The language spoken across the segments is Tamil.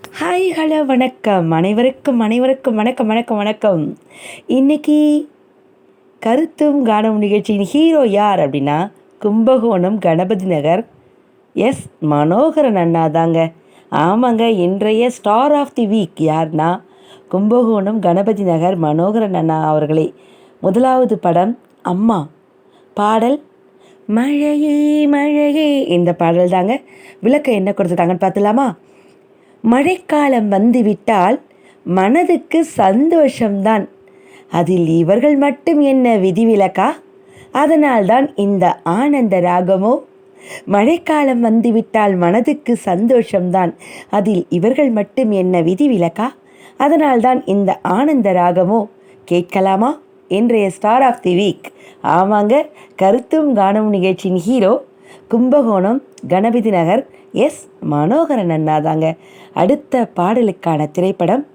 ஹாய் ஹலோ வணக்கம். அனைவருக்கும் அனைவருக்கும் வணக்கம் வணக்கம் வணக்கம். இன்னைக்கு கருத்தும் காணும் நிகழ்ச்சியின் ஹீரோ யார் அப்படின்னா கும்பகோணம் கணபதி நகர் எஸ் மனோகரன் அண்ணா தாங்க. ஆமாங்க இன்றைய ஸ்டார் ஆஃப் தி வீக் யார்னா கும்பகோணம் கணபதி நகர் மனோகரன் அண்ணா அவர்களே. முதலாவது படம் அம்மா. பாடல் மழையே மழையே இந்த பாடல் தாங்க விளக்க என்ன கொடுத்துட்டாங்கன்னு பார்த்துலாமா? மழைக்காலம் வந்துவிட்டால் மனதுக்கு சந்தோஷம்தான். அதில் இவர்கள் மட்டும் என்ன விதிவிலக்கா? அதனால்தான் இந்த ஆனந்த ராகமோ? மழைக்காலம் வந்துவிட்டால் மனதுக்கு சந்தோஷம்தான். அதில் இவர்கள் மட்டும் என்ன விதிவிலக்கா? அதனால்தான் இந்த ஆனந்த ராகமோ? கேட்கலாமா? இன்றைய ஸ்டார் ஆஃப் தி வீக் ஆமாங்க கருத்தும் காணும் நிகழ்ச்சியின் ஹீரோ கும்பகோணம் கணபதி நகர் எஸ். மனோகரன் அண்ணா தாங்க அடுத்த பாடலுக்கான திரைப்படம்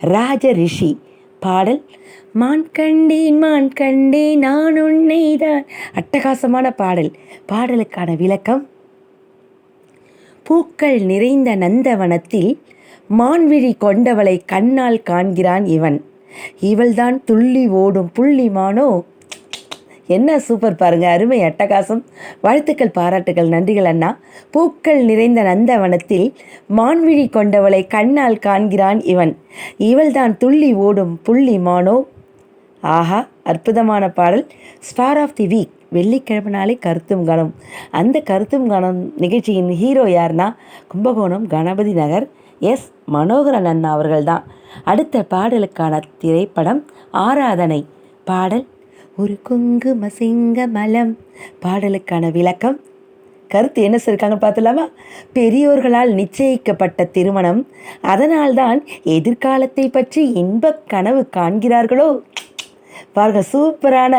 ராஜ ரிஷி. பாடல் மான் கண்டேன் மான் கண்டேன் நான் உன்னைதான் அட்டகாசமான பாடல். பாடலுக்கான விளக்கம் பூக்கள் நிறைந்த நந்தவனத்தில் மான்விழி கொண்டவளை கண்ணால் காண்கிறான் இவன். இவள்தான் துள்ளி ஓடும் புள்ளிமானோ என்ன சூப்பர் பாருங்க அருமை அட்டகாசம். வாழ்த்துக்கள் பாராட்டுகள் நன்றிகள் அண்ணா. பூக்கள் நிறைந்த நந்தவனத்தில் மான்விழி கொண்டவளை கண்ணால் காண்கிறான் இவன். இவள்தான் துள்ளி ஓடும் புள்ளி மானோ. ஆஹா அற்புதமான பாடல். ஸ்டார் ஆஃப் தி வீக் வெள்ளிக்கிழமை நாளே கருத்தும் கணம். அந்த கருத்தும் கணம் நிகழ்ச்சியின் ஹீரோ யார்னா கும்பகோணம் கணபதி நகர். எஸ் மனோகரன் அண்ணா அவர்கள்தான். அடுத்த பாடலுக்கான திரைப்படம் ஆராதனை. பாடல் ஒரு குங்கும சிங்க மலம். பாடலுக்கான விளக்கம். கருத்து என்ன சொல்லிருக்காங்க பார்த்துலாமா பெரியோர்களால் நிச்சயிக்கப்பட்ட திருமணம். அதனால்தான் எதிர்காலத்தை பற்றி இன்பக் கனவு காண்கிறார்களோ? பாருங்க சூப்பரான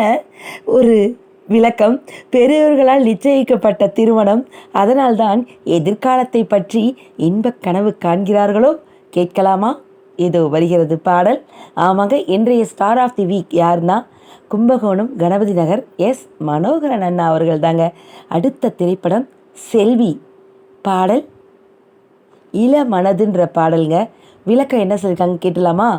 ஒரு விளக்கம். பெரியோர்களால் நிச்சயிக்கப்பட்ட திருமணம். அதனால்தான் எதிர்காலத்தை பற்றி இன்பக் கனவு காண்கிறார்களோ? கேட்கலாமா? இதோ வருகிறது பாடல். ஆமாங்க இன்றைய ஸ்டார் ஆஃப் தி வீக் யாருன்னா? கும்பகோணம் கணபதி நகர் எஸ் மனோகரன் அண்ணா அவர்கள் தாங்க அடுத்த திரைப்படம் செல்வி பாடல். இள மனதுன்ற பாடலுங்க. விளக்கம் என்ன சொல்லியிருக்காங்க கேட்டலாமா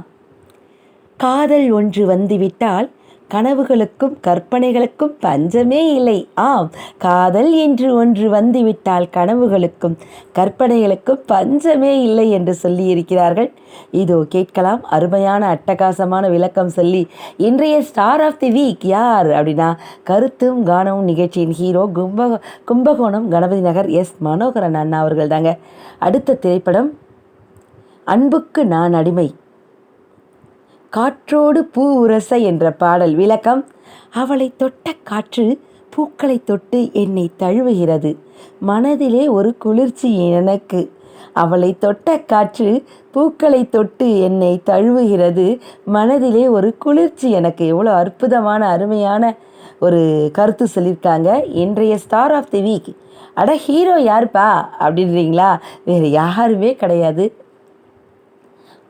காதல் ஒன்று வந்துவிட்டால் கனவுகளுக்கும் கற்பனைகளுக்கும் பஞ்சமே இல்லை. ஆம் காதல் என்று ஒன்று வந்துவிட்டால் கனவுகளுக்கும் கற்பனைகளுக்கும் பஞ்சமே இல்லை என்று சொல்லியிருக்கிறார்கள். இதோ கேட்கலாம். அருமையான அட்டகாசமான விளக்கம் சொல்லி இன்றைய ஸ்டார் ஆஃப் தி வீக் யார் அப்படின்னா கருத்தும் கானமும் நிகழ்ச்சியின் ஹீரோ கும்ப கும்பகோணம் கணபதி நகர் எஸ் மனோகரன் அண்ணா அவர்கள் தாங்க அடுத்த திரைப்படம் அன்புக்கு நான் அடிமை. காற்றோடு பூ உரச என்ற பாடல் விளக்கம் அவளை தொட்ட காற்று பூக்களை தொட்டு என்னை தழுவுகிறது. மனதிலே ஒரு குளிர்ச்சி எனக்கு. அவளை தொட்ட காற்று பூக்களை தொட்டு என்னை தழுவுகிறது. மனதிலே ஒரு குளிர்ச்சி எனக்கு. எவ்வளோ அற்புதமான அருமையான ஒரு கருத்து சொல்லியிருக்காங்க. இன்றைய ஸ்டார் ஆஃப் தி வீக். அட ஹீரோ யாருப்பா? அப்படின்றீங்களா? வேறு யாருமே கிடையாது.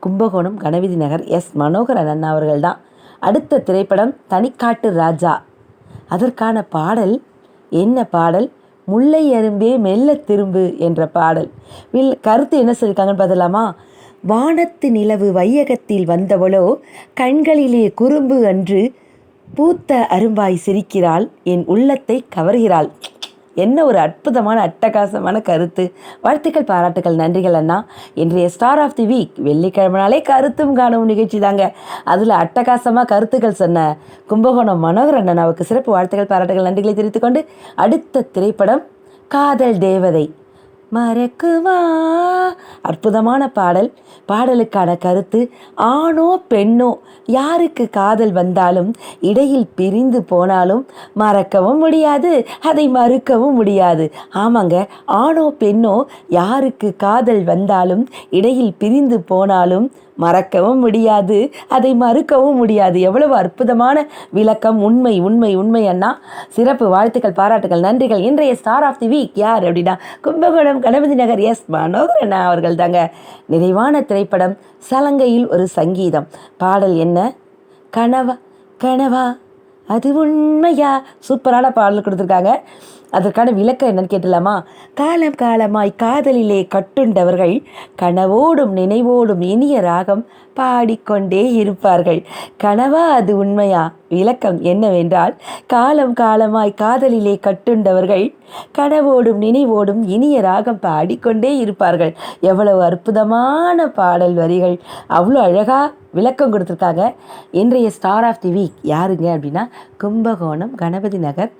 கும்பகோணம் கணபதி நகர் எஸ். மனோகரன் அண்ணா அவர்கள் தான் அடுத்த திரைப்படம் தனிக்காட்டு ராஜா. அதற்கான பாடல் என்ன பாடல்? முல்லை அரும்பே மெல்ல திரும்பு என்ற பாடல். வில் கருத்து என்ன சொல்லியிருக்காங்கன்னு பார்த்தலாமா வானத்து நிலவு வையகத்தில் வந்தவளோ கண்களிலே குறும்பு அன்று பூத்த அரும்பாய் சிரிக்கிறாள் என் உள்ளத்தை கவர்கிறாள். என்ன ஒரு அற்புதமான அட்டகாசமான கருத்து. வாழ்த்துக்கள் பாராட்டுகள் நன்றிகள் அண்ணா. இன்றைய ஸ்டார் ஆஃப் தி வீக் வெள்ளிக்கிழமை நாளே கருத்தும் காணும் நிகழ்ச்சி தாங்க. அதில் அட்டகாசமாக கருத்துக்கள் சொன்ன கும்பகோணம் மனோகர் அண்ணாவுக்கு சிறப்பு வாழ்த்துக்கள் பாராட்டுகள் நன்றிகளை தெரிவித்துக்கொண்டு அடுத்த திரைப்படம் காதல் தேவதை. மறக்குவா. அற்புதமான பாடல். பாடலுக்கான கருத்து ஆணோ பெண்ணோ யாருக்கு காதல் வந்தாலும் இடையில் பிரிந்து போனாலும் மறக்கவும் முடியாது அதை மறுக்கவும் முடியாது. ஆமாங்க ஆணோ பெண்ணோ யாருக்கு காதல் வந்தாலும் இடையில் பிரிந்து போனாலும் மறக்கவும் முடியாது. அதை மறுக்கவும் முடியாது. எவ்வளவு அற்புதமான விளக்கம். உண்மை உண்மை உண்மை அண்ணா. சிறப்பு. வாழ்த்துக்கள் பாராட்டுகள் நன்றிகள். இன்றைய ஸ்டார் ஆஃப் தி வீக் யார் அப்படின்னா கும்பகோணம் கணபதி நகர் எஸ். மனோகர் அண்ணா அவர்கள் தாங்க நிறைவான திரைப்படம். சலங்கையில் ஒரு சங்கீதம். பாடல் என்ன? கனவா கனவா. அது உண்மையா? சூப்பரான பாடல் கொடுத்துருக்காங்க. அதற்கான விளக்கம் என்னன்னு கேட்டலாமா காலம் காலமாய் காதலிலே கட்டுண்டவர்கள் கனவோடும் நினைவோடும் இனிய ராகம் பாடிக்கொண்டே இருப்பார்கள். கனவா அது உண்மையா? விளக்கம் என்னவென்றால் காலம் காலமாய் காதலிலே கட்டுண்டவர்கள் கனவோடும் நினைவோடும் இனிய ராகம் பாடிக்கொண்டே இருப்பார்கள். எவ்வளவு அற்புதமான பாடல் வரிகள். அவ்வளோ அழகாக விளக்கம் கொடுத்துருக்காங்க இன்றைய ஸ்டார் ஆஃப் தி வீக் யாருங்க அப்படின்னா கும்பகோணம் கணபதி நகர்.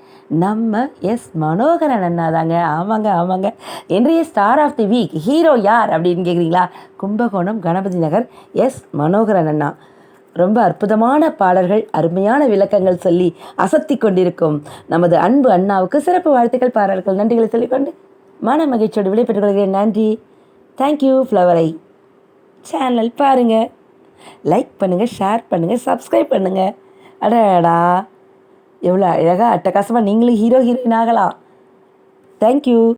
நம்ம எஸ் மனோகரன் அண்ணா தாங்க ஆமாங்க ஆமாங்க. இன்றைய star of the week hero யார் அப்படின்னு கேட்குறீங்களா கும்பகோணம் கணபதி நகர் எஸ் மனோகரன் அண்ணா. ரொம்ப அற்புதமான பாடல்கள் அருமையான விளக்கங்கள் சொல்லி அசத்தி கொண்டிருக்கும் நமது அன்பு அண்ணாவுக்கு சிறப்பு வாழ்த்துக்கள் பாடல்கள் நன்றிகளை சொல்லிக்கொண்டு மன மகிழ்ச்சியோடு விடைபெற்றுக் கொள்கிறேன். நன்றி. தேங்க்யூ ஃப்ளவரை சேனல் பாருங்கள் லைக் பண்ணுங்கள் ஷேர் பண்ணுங்கள் சப்ஸ்கிரைப் பண்ணுங்கள் அடடா. எவ்வளோ அழகாக அட்டகாசமாக நீங்களும் ஹீரோ ஹீரோயின் ஆகலாம். தேங்க்யூ